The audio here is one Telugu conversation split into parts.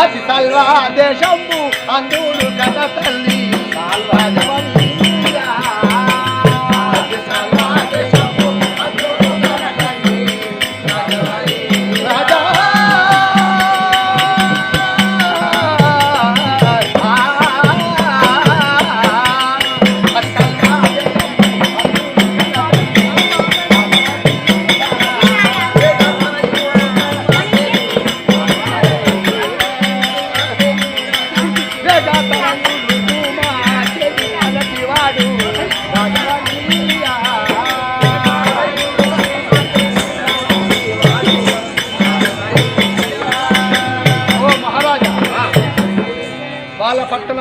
అతి సల్వా దేశంబు అందుడు కథ తల్లి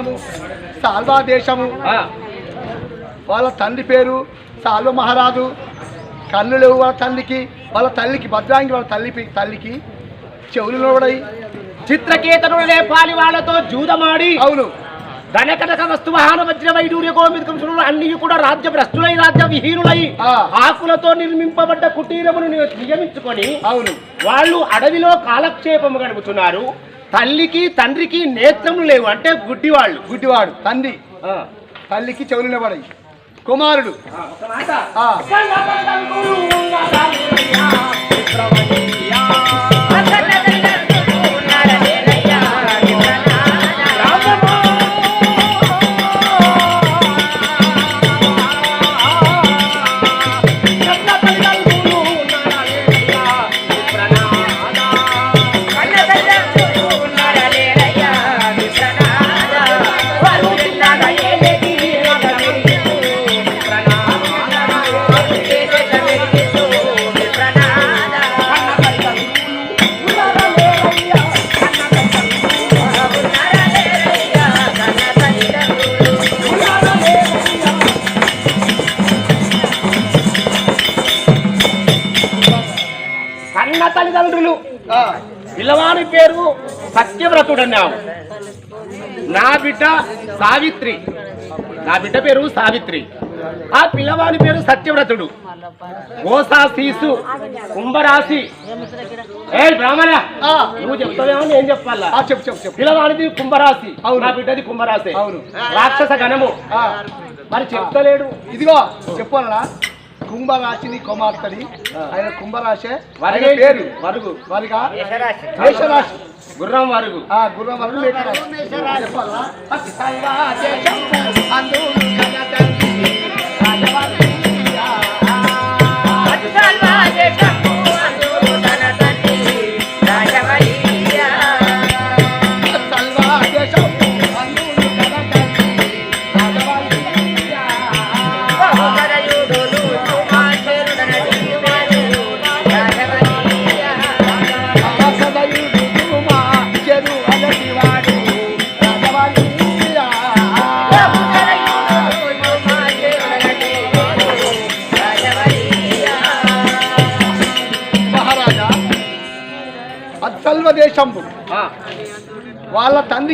పట్టణము సాల్వా దేశము. వాళ్ళ తండ్రి పేరు సాల్వ మహారాజు. కళ్ళు లేవు వాళ్ళ తల్లికి వాళ్ళ తల్లికి భద్రాంగి వాళ్ళ తల్లి తల్లికి చెవులు లోడై చిత్రకేతనులనే పాలి వాళ్ళతో జూదమాడి. అవును. ధనకటక వస్తు వాహన వజ్ర వైడూర్య అన్ని కూడా రాజ్య భ్రష్టులై రాజ్య విహీనులై. ఆకులతో నిర్మింపబడ్డ కుటీరమును నియమించుకొని అవును. వాళ్ళు అడవిలో కాలక్షేపము గడుపుతున్నారు. తల్లికి తండ్రికి నేత్రములు లేవు. అంటే గుడ్డి వాళ్ళు గుడ్డివాడు తండ్రి. తల్లికి చెవులు నిలబడాయి కుమారుడు. బిడ్డ సావిత్రి. నా బిడ్డ పేరు సావిత్రి. ఆ పిల్లవాని పేరు సత్యవ్రతుడు. ఓసాశీసు కుంభరాశి. ఏ బ్రాహ్మణ. నువ్వు చెప్తావేమో నేను చెప్పాలా? చెప్పు చెప్పు చెప్పు. పిల్లవాడిది కుంభరాశి అవును. నా బిడ్డది కుంభరాశి. అవును. రాక్షస గణము. మరి చెప్తలేడు. ఇదిగో చెప్పాలనా కుంభరాశిని కుమార్తెని ఆయన కుంభరాశే. వరుగు పేరు వరుగు. వారిగా? మేషరాశి. గుర్రం వరుగు. ఆ గుర్రం వరకు మేషరాశి. చెప్పాలా?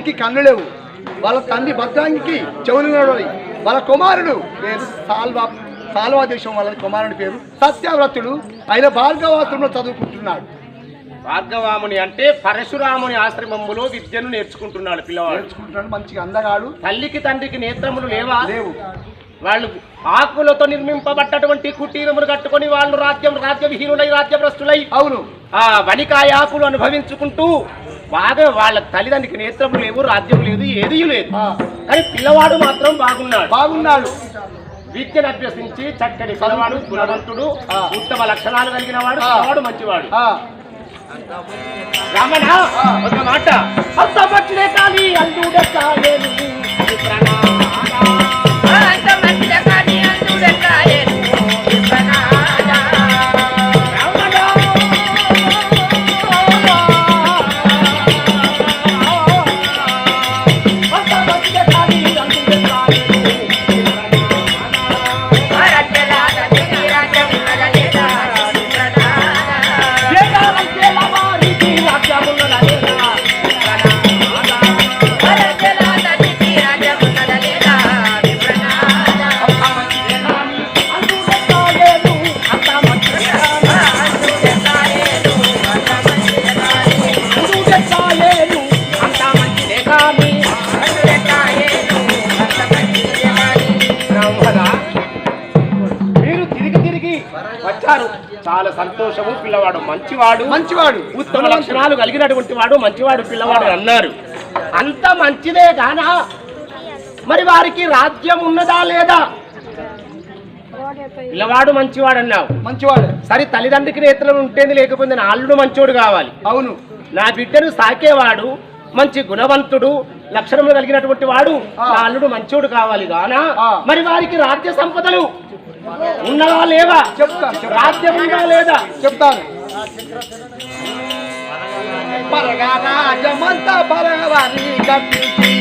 తండ్రికి కన్ను లేవు. వాళ్ళ తండ్రి భద్రాంగికి చెవులు నడవయి. వాళ్ళ కుమారుడు పేరు సాల్వా సాల్వా దేశం వాళ్ళ కుమారుడి పేరు సత్యవ్రతుడు. ఆయన భార్గవాశ్రమంలో చదువుకుంటున్నాడు. భార్గవాముని అంటే పరశురాముని ఆశ్రమములో విద్యను నేర్చుకుంటున్నాడు పిల్లవాడు. నేర్చుకుంటున్నాడు మంచిగా అందగాడు. తల్లికి తండ్రికి నేత్రములు లేవా? లేవు. వాళ్ళు ఆకులతో నిర్మింపబడ్డటువంటి కుటీరములు కట్టుకొని వాళ్ళు రాజ్యం రాజ్య విహీనులై రాజ్యభ్రష్టులై అవును. ఆ వనికాయ ఆకులు అనుభవించుకుంటూ బాగా వాళ్ళ తల్లిదండ్రికి నేత్రము లేవు రాజ్యం లేదు ఏదీ లేదు. కానీ పిల్లవాడు మాత్రం బాగున్నాడు. బాగున్నాడు. విద్యను అభ్యసించి చక్కని పిల్లవాడు గుణవంతుడు. ఉత్తమ లక్షణాలు కలిగిన వాడు. పిల్లవాడు మంచివాడు. రమణ ఒక మాట. అంతపట్లే కానీ అందుడే కాలేదు 你都在干？చాలా సంతోషము పిల్లవాడు మంచివాడు. మంచివాడు. ఉత్తమ లక్షణాలు కలిగినటువంటి వాడు మంచివాడు పిల్లవాడు అన్నారు. అంత మంచిదే గానా? మరి వారికి రాజ్యం ఉన్నదా లేదా? పిల్లవాడు మంచివాడు అన్నావు. మంచివాడు. సరే తల్లిదండ్రికి నేత్రం ఉంటేంది లేకపోతే నా అల్లుడు మంచోడు కావాలి. అవును. నా బిడ్డను సాకేవాడు మంచి గుణవంతుడు లక్షణములు కలిగినటువంటి వాడు ఆ. నా అల్లుడు మంచోడు కావాలి గానా. మరి వారికి రాజ్య సంపదలు ఉన్నవా లేవా చెప్తాను. రాజ్యం ఉందా లేదా చెప్తాను పరగా రాజమంతా పరగవారి కట్టించి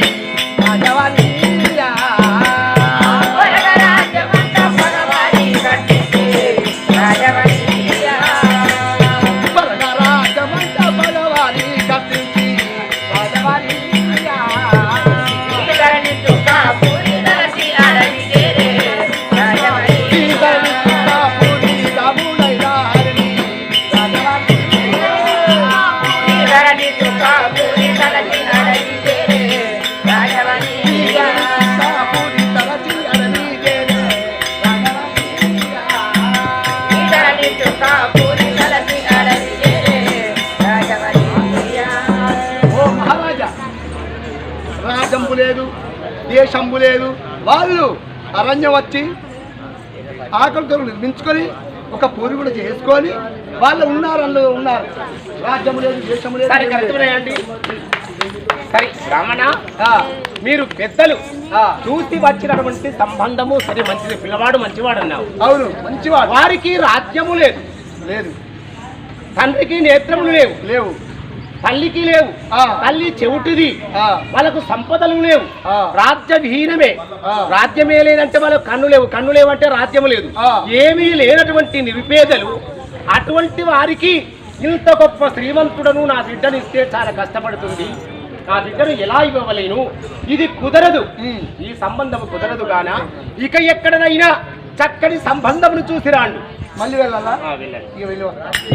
రాజంబు లేదు దేశంబు లేదు. వాళ్ళు అరణ్యం వచ్చి ఆకలితో నిర్మించుకొని ఒక పూరి కూడా చేసుకొని వాళ్ళు ఉన్నారు అందులో ఉన్నారు. రాజ్యము లేదు దేశము లేదు సరే సరే ఆ, మీరు పెద్దలు చూసి వచ్చినటువంటి సంబంధము సరే మంచిది పిల్లవాడు మంచివాడు అన్నావు అవును మంచివాడు. వారికి రాజ్యము లేదు. లేదు. తండ్రికి నేత్రములు లేవు. లేవు. తల్లికి లేవు. తల్లి చెవిటిది. వాళ్ళకు సంపదలు లేవు. ఆ. రాజ్యమే లేదంటే వాళ్ళకు కన్ను లేవు. కన్ను లేవంటే రాజ్యము లేదు. ఏమీ లేనటువంటి నిరుపేదలు అటువంటి వారికి ఇంత గొప్ప శ్రీమంతుడను నా బిడ్డను ఇస్తే చాలా కష్టపడుతుంది. నా బిడ్డను ఎలా ఇవ్వలేను ఇది కుదరదు. ఈ సంబంధం కుదరదు గాన? ఇక ఎక్కడనైనా చక్కని సంబంధమును చూసి రాండు. మళ్ళీ వెళ్ళాలా.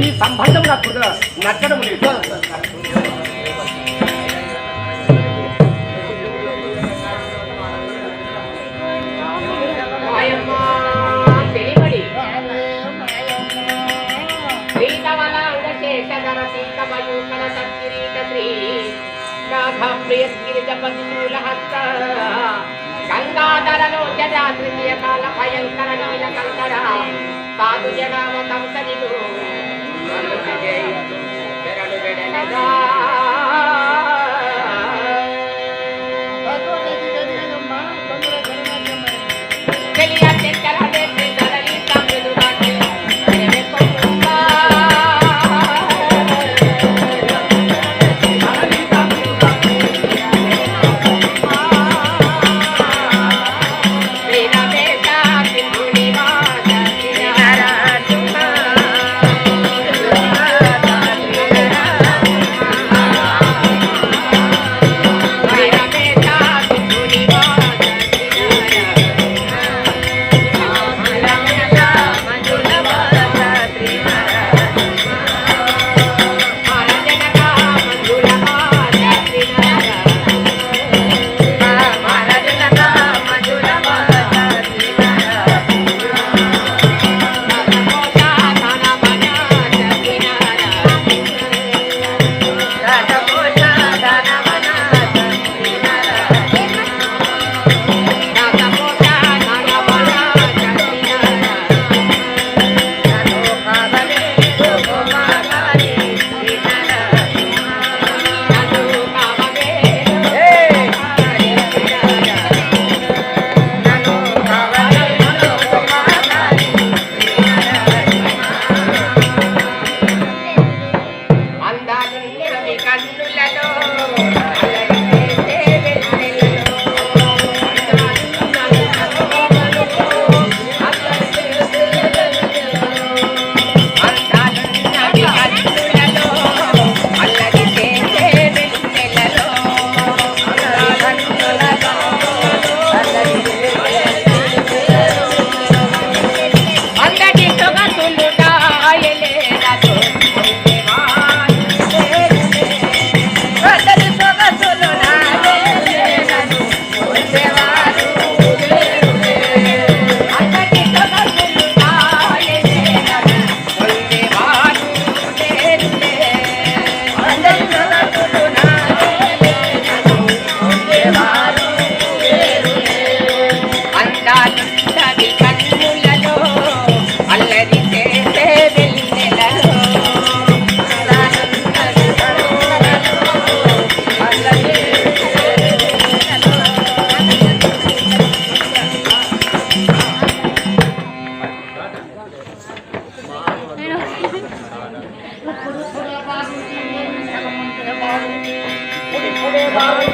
ఈ సంబంధం నాకు కుదర నచ్చడం లేదు. గంగాధరలో జడా తృతీయ కాల భయంకర నీల కంకర సాధు జనామ కంసనిలు కన్నులలో. Bye.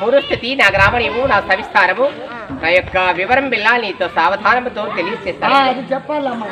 పూర్వస్థితి నా గ్రామణ్యము నా సవిస్తారము. నా యొక్క వివరం బిల్ల నీతో సావధానముతో తెలియజేస్తాను. అది చెప్పాలమ్మా.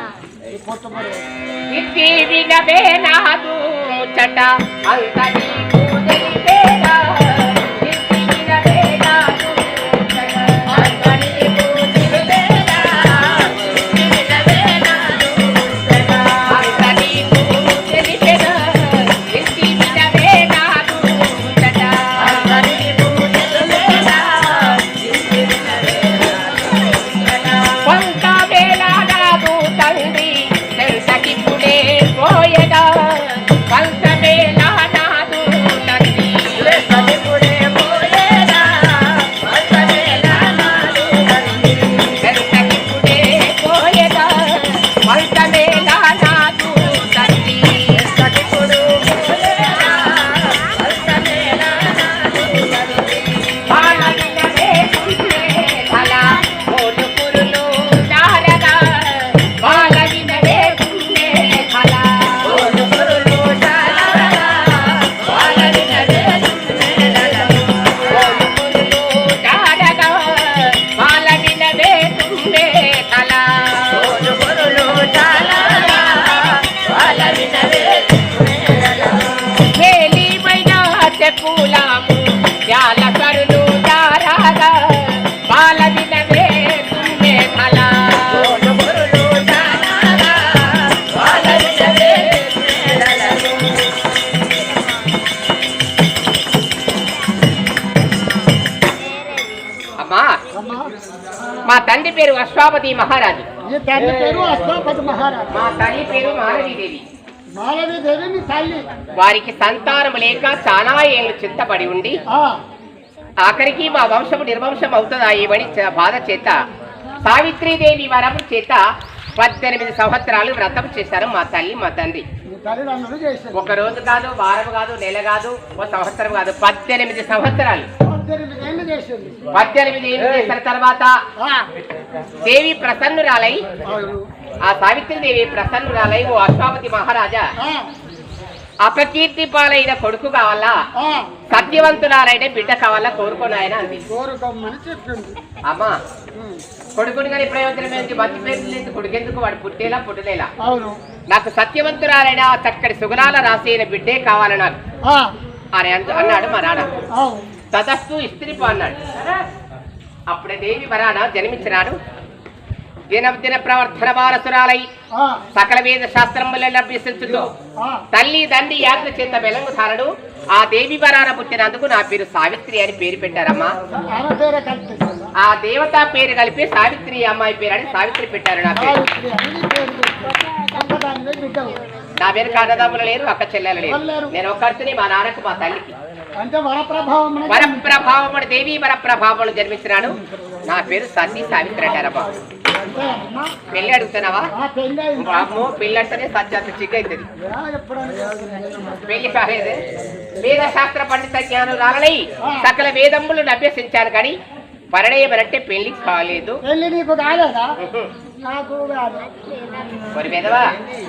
పేరు అశ్వాపతి మహారాజు. ఈ తల్లి పేరు అశ్వపతి మహారాజ్. మా తల్లి పేరు మానవీదేవి మాలవి దేవి మీ తల్లి. వారికి సంతానం లేక చాలా ఏళ్ళు చింతపడి ఉండి ఆఖరికి మా వంశము నిర్వంశం అవుతుందా ఏమని బాధ చేత సావిత్రీదేవి వరము చేత పద్దెనిమిది సంవత్సరాలు వ్రతం చేశారు మా తల్లి మా తండ్రి. ఒక రోజు కాదు వారం కాదు నెల కాదు ఒక సంవత్సరం కాదు పద్దెనిమిది సంవత్సరాలు. పద్దెనిమిది ఏళ్ళు చేసిన తర్వాత దేవి ప్రసన్నురాలై. ఆ సావిత్రిదేవి ప్రసన్నురాలై ఓ అశ్వాపతి మహారాజా. అపకీర్తి పాలైన కొడుకు కావాలా? సత్యవంతురాలైన బిడ్డ కావాలా కోరుకోనాయన అంది. కోరుకోమని చెప్పింది. అమ్మా కొడుకుని కానీ ప్రయోజనం ఏంటి? మంచి పేరు లేదు కొడుకెందుకు? వాడు పుట్టేలా పుట్టలేలా? నాకు సత్యవంతురాలైన చక్కటి సుగుణాల రాసిన బిడ్డే కావాలి నాకు అని అందు- అన్నాడు మా నాన్న. తదస్తు ఇస్త్రీపు అన్నాడు. అప్పుడే దేవి వరాన జన్మించినాడు. దిన దిన ప్రవర్తన వారసురాలై సకల వేద శాస్త్రములను అభ్యసించుతూ ఆ, తల్లి తండ్రి యాత్ర చేత వెలంగుతారడు ఆ దేవి వరాన పుట్టినందుకు నా పేరు సావిత్రి అని పేరు పెట్టారమ్మా. ఆ దేవత పేరు కలిపి సావిత్రి అమ్మాయి పేరు. అని సావిత్రి పెట్టారు. నా పేరు నీ పేరు కన్నదమ్ములు లేరు అక్క చెల్లెలు లేరు. నేను ఒక్కరిని మా నాన్నకు మా తల్లికి. వరప్రభావముడు దేవి వరప్రభావముడు జన్మించినాడు. నా పేరు సతీ సావిత్రి అంటారమ్మా పెళ్ళి అడుగుతున్నావా? పెళ్ళి అయింది. అమ్మో పెళ్ళి అంటేనే సత్యాంత చిగ్గైతుంది ఎప్పుడైనా పెళ్ళి కాలేదే. వేద శాస్త్ర పండిత జ్ఞానురాలని సకల వేదములు అభ్యసించాను కానీ పరిణయం అంటే పెళ్ళి కాలేదు. పెళ్ళి నీకు కాలేదా? నాకు కాదు మరి విధవా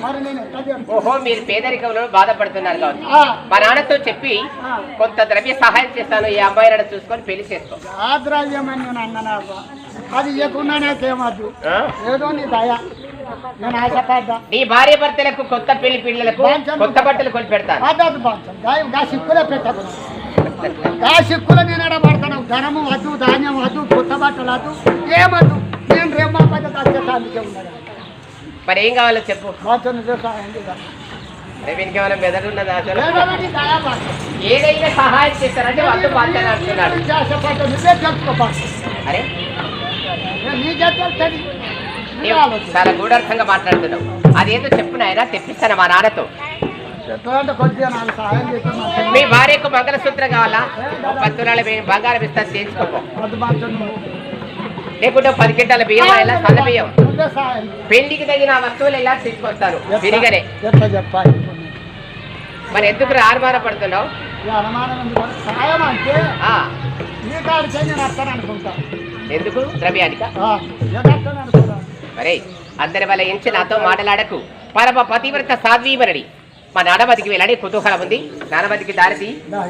మరి నేను ఎట్లా చెప్పు ఓహో మీరు పేదరికంలో బాధపడుతున్నారు కావచ్చు. ఆ, మా నాన్నతో చెప్పి ఆ. కొంత ద్రవ్య సహాయం చేస్తాను ఈ అబ్బాయిని చూసుకొని పెళ్ళి చేసుకో. ఆ ద్రవ్యమని నేను అన్నాను? అది ఇవ్వకుండా నాకేమద్దు ఏదో నీ దయ. నేను ఆశపడ్డా. నీ భార్య భర్తలకు కొత్త పెళ్ళి పిల్లలకు కొత్త బట్టలు కొని పెడతాను. పద్ధతి బాగుంటుంది గా సిక్కులే పెట్టకుండా గా సిక్కులు నేను ఎడ పడతాను ధనము వద్దు ధాన్యం వద్దు కొత్త బట్టలు వద్దు ఏమద్దు? నేను రేపు మా పద్ధతి వచ్చేటానికి మరి ఏం కావాలో చెప్పు. బాగుంటుంది సహాయం చేయాలి. ఇంకేమైనా మెదడు ఉన్నదా అసలు? ఏదైనా సహాయం చేస్తారంటే వాళ్ళు మాట్లాడుతున్నాడు. అరే చాలా గూఢార్థంగా మాట్లాడుతున్నావు. అదేదో చెప్పు నాయన తెప్పిస్తాను మా నాన్నతో? కొద్దిగా మీ భార్యకు మంగళసూత్రం కావాలా? ఓ పది బంగారం ఇస్తాను చేసుకోపో లేకుంటే పది క్వింటాల బియ్యం ఇలా సన్న బియ్యం. పెళ్ళికి తగిన వస్తువులు ఇలా తీసుకొస్తాను విరిగనే మరి ఎందుకు ఆర్మాన పడుతున్నావు ఎందుకు? ద్రవ్యానిక? మరే అందరి వల్ల ఎంచి నాతో మాట్లాడకు. పరమ పతివ్రత సాధ్వీమరడి. మా నానబతికి వెళ్ళని కుతూహలం ఉంది. దారితి దా,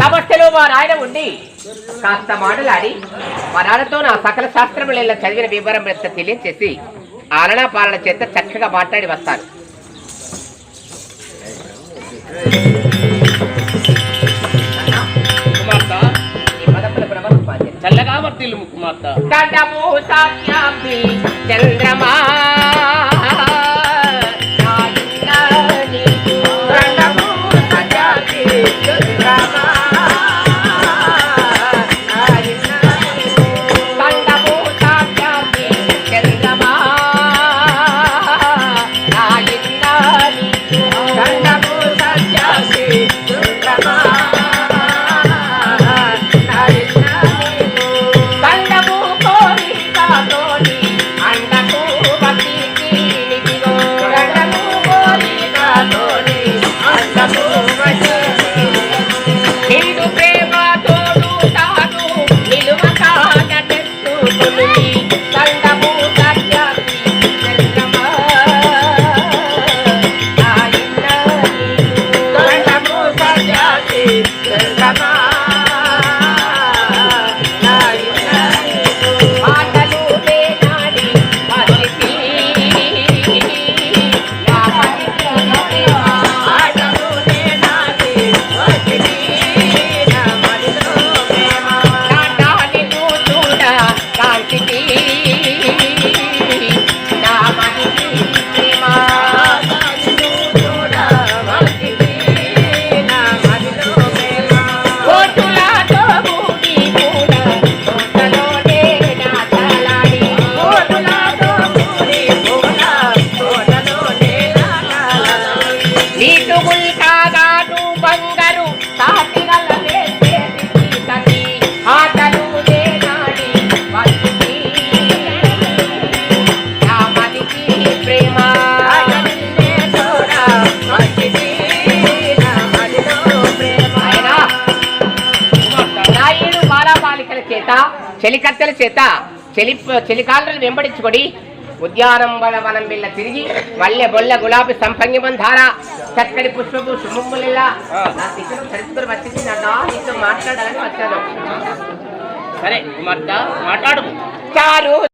సమస్యలో మా నాయన ఉండి కాస్త మాటలాడి మా నాన్నతో నా సకల శాస్త్రముల చదివిన వివరం తెలియచేసి ఆలనా పాలన చేత చక్కగా మాట్లాడి వస్తాను. చల్లగా వర్తిల్లు కుమార్తె చంద్రమా. చెలికత్తెల చేత చెలి చెలికాలను వెంబడించుకొని ఉద్యానం వన వెళ్ళ తిరిగి మల్లె బొల్ల గులాబీ సంపంగి మంధార చక్కటి పుష్పపు వచ్చింది నీతో మాట్లాడాలని వచ్చాను. సరే మాట్లాడు. చారు